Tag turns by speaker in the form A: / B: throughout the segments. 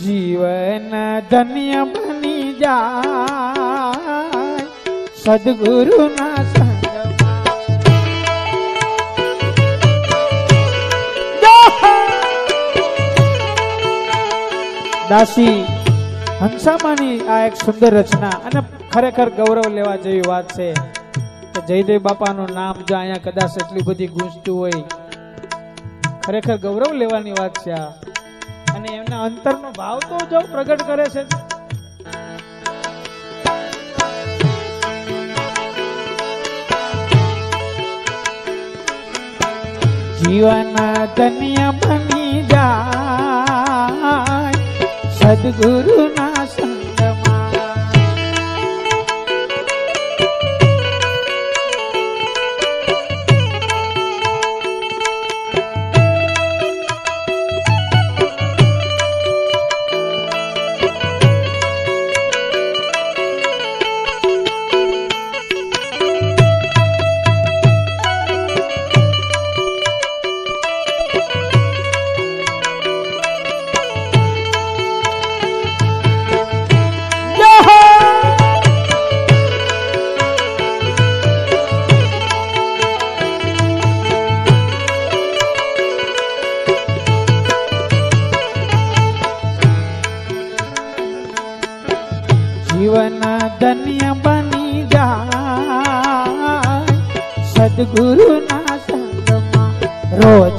A: જીવન ધન્ય બની જાય. સદગુરુના સંગમાં દાસી હંસામાની આ એક સુંદર રચના અને ખરેખર ગૌરવ લેવા જેવી વાત છે કે જયદેવ બાપાનું નામ જો અહીંયા કદાચ એટલી બધી ગૂંજતું હોય, ખરેખર ગૌરવ લેવાની વાત છે આ. અને એમના અંતરનો ભાવ તો જો પ્રગટ કરે છે. જીવન ધન્ય બની જાય. સદગુરુના સંગમાં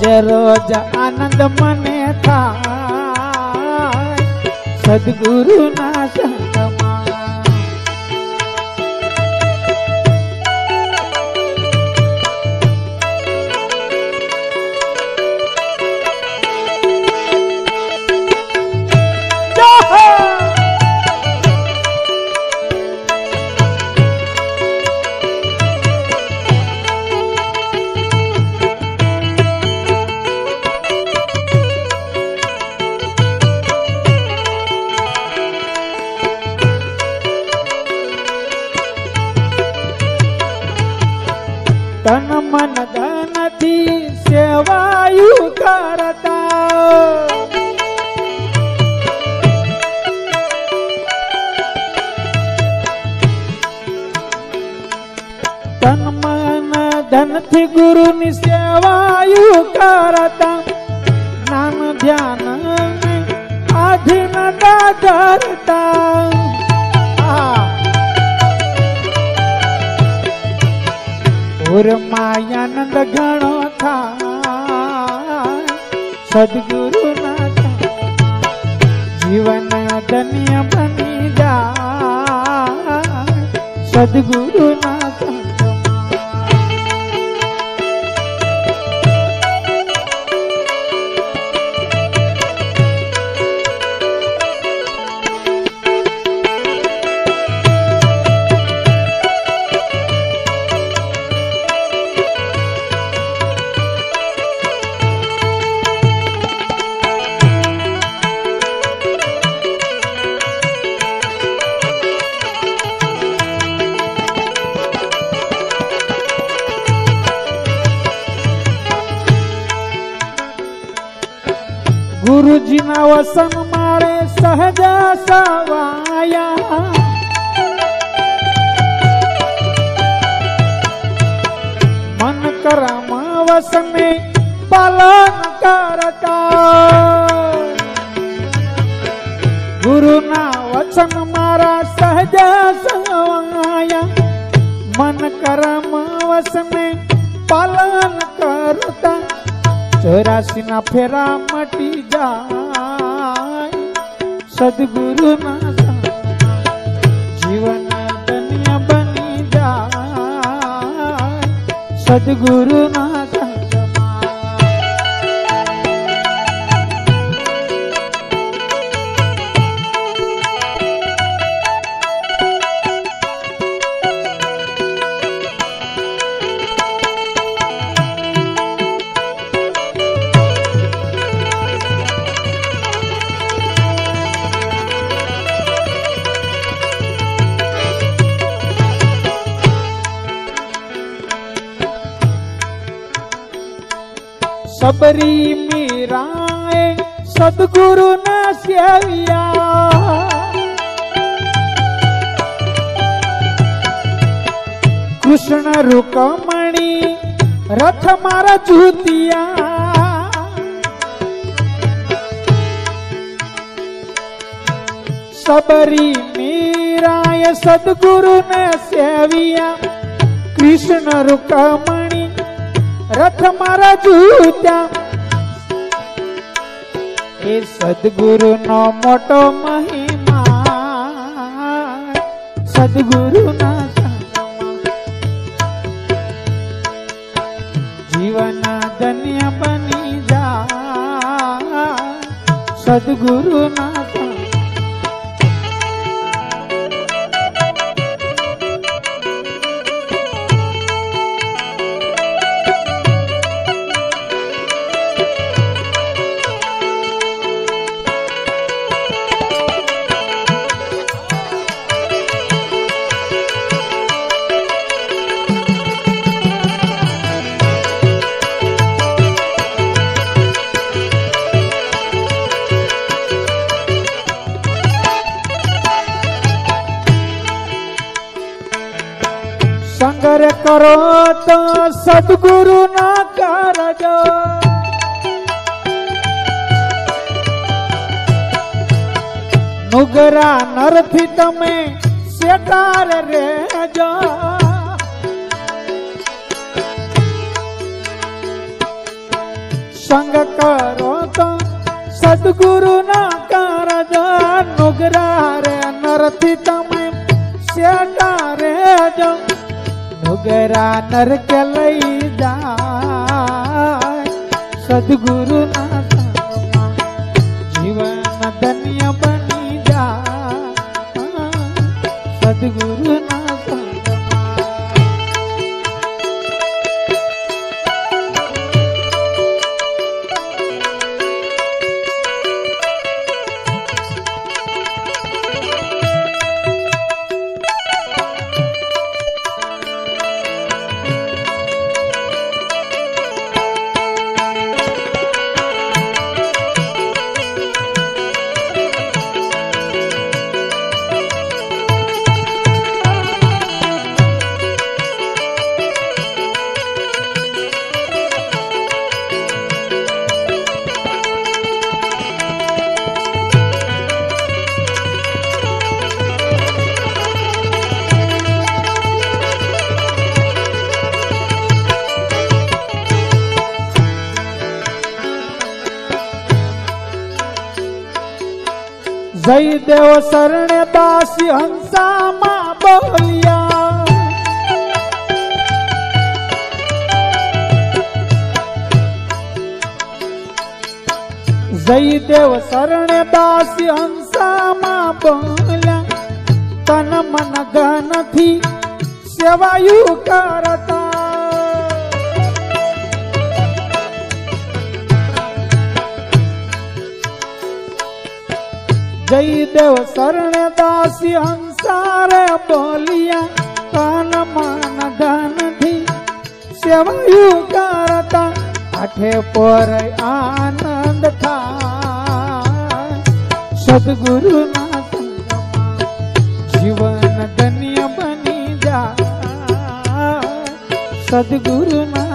A: રોજ રોજ આનંદ મને થાય. સદગુરુના સંગમાં તન મન ધનથી સેવાયું કરતા. તન મન ધનથી ગુરુની સેવાયું કરતા. જ્ઞાન ધ્યાન આધીન દાદરતા ઓર માયાનંદ ઘણો થાય. સદગુરુ ના જીવન ધન્ય બની જા સદગુરુ ના ગુરુજીના વસન મારે સહજ સવાયા. મન કરમ વસને પાલન કરતા. ગુરુના વચન મારા સહજ સવાયા. મન કરમ વસને પાલન કરતા. ચોરાસી ના ફેરા મટી જાય. સદગુરુ ના જીવન ધન્ય બની જાય. સદગુરુ સબરી મીરાએ સદગુરુ ના સેવિયા. કૃષ્ણ રૂકમણી રથ મારા જુતિયા. સબરી મીરાય સદગુરુને સેવિયા. કૃષ્ણ રૂકમણી રથ મારા જૂત્યા. એ સદગુરુ નો મોટો મહિમા. સદગુરુ ના જીવન ધન્ય બની જા. સદગુરુ ના કરો તો સદગુરુ ના કરજો. નુગરા નરથી તમે શેતાર રેજો સંગ કરો તો સદગુરુ ના કરજો. નુગરા રે નરથી તમે શેતાર રેજો નુગરા નરક લઈ જાય. સદગુરુ ના જયદેવ શરણે દાસી હંસામાં બોલ્યા. જયદેવ શરણે દાસી હંસામાં બોલ્યા. તન મન ધનથી સેવાયું કરતા. જયદેવ શરણ દાસી હંસારે બોલિયા તન મન ધનથી સેવાયું કરતા, આઠે પર આનંદ થા સદગુરુ ના જીવન ધન્ય બની જા સદગુરુ ના